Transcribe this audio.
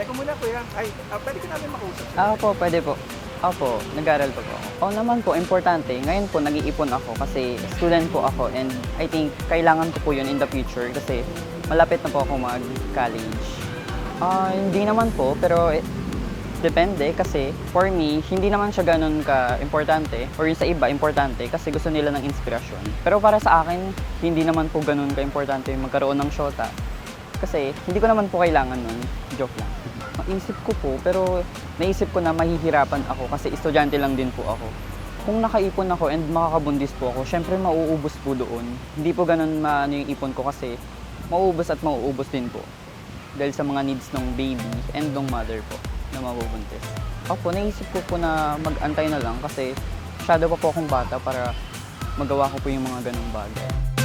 Teka muna kuya, ay, ah, pwede ka namin makausap. Ah, po, pwede po. Opo, nag-aral pa po ako. Oo naman po, importante. Ngayon po, nag-iipon ako kasi student po ako and I think kailangan ko po yun in the future kasi malapit na po ako mag-college. Ah, hindi naman po, pero eh, depende kasi for me, hindi naman siya ganun ka-importante or yung sa iba, importante kasi gusto nila ng inspirasyon. Pero para sa akin, hindi naman po ganun ka-importante yung magkaroon ng shota kasi hindi ko naman po kailangan nun. Joke lang. Naisip ko po, pero naisip ko na mahihirapan ako kasi estudyante lang din po ako. Kung nakaipon ako and makakabundis po ako, syempre mauubos po doon. Hindi po ganun maano yung ipon ko kasi mauubos at mauubos din po. Dahil sa mga needs ng baby and ng mother po na mabubuntis. Opo, naisip ko po na mag-antay na lang kasi masyado pa po akong bata para magawa ko po yung mga ganung bagay.